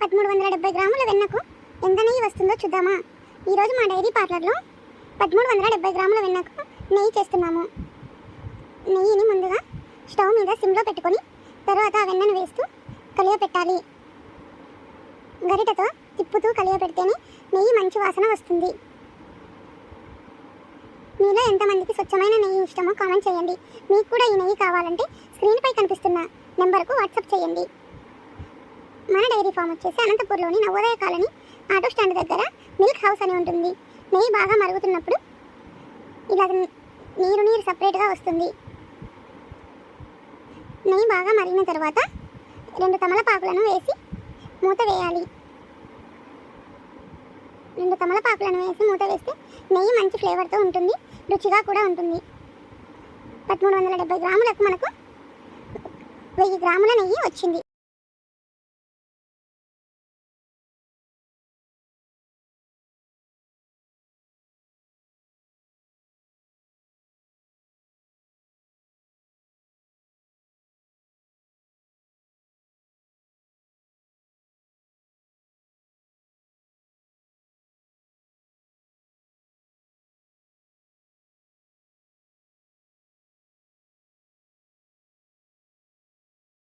పదమూడు వందల డెబ్బై గ్రాముల వెన్నకు ఎంత నెయ్యి వస్తుందో చూద్దామా. ఈరోజు మా డైరీ పార్లర్లో పదమూడు వందల డెబ్బై గ్రాముల వెన్నకు నెయ్యి చేస్తున్నాము. నెయ్యిని ముందుగా స్టవ్ మీద సిమ్లో పెట్టుకొని తర్వాత ఆ వెన్నను వేస్తూ కలియపెట్టాలి గరిటతో తిప్పుతూ కలియపెడితేనే నెయ్యి మంచి వాసన వస్తుంది. మీలో ఎంతమందికి స్వచ్ఛమైన నెయ్యి ఇష్టమో కామెంట్ చేయండి. మీకు కూడా ఈ నెయ్యి కావాలంటే స్క్రీన్పై కనిపిస్తున్న నెంబర్కు వాట్సాప్ చేయండి. మన డైరీ ఫామ్ వచ్చేసి అనంతపూర్లోని నవోదయ కాలనీ ఆటో స్టాండ్ దగ్గర మిల్క్ హౌస్ అని ఉంటుంది. నెయ్యి బాగా మరుగుతున్నప్పుడు ఇలా నీరు నీరు సపరేట్గా వస్తుంది. నెయ్యి బాగా మరిగిన తర్వాత రెండు తమలపాకులను వేసి మూత వేయాలి. రెండు తమలపాకులను వేసి మూత వేస్తే నెయ్యి మంచి ఫ్లేవర్తో ఉంటుంది. రుచిగా కూడా ఉంటుంది. పదమూడు వందల డెబ్బై గ్రాములకు మనకు వెయ్యి గ్రాముల నెయ్యి వచ్చింది.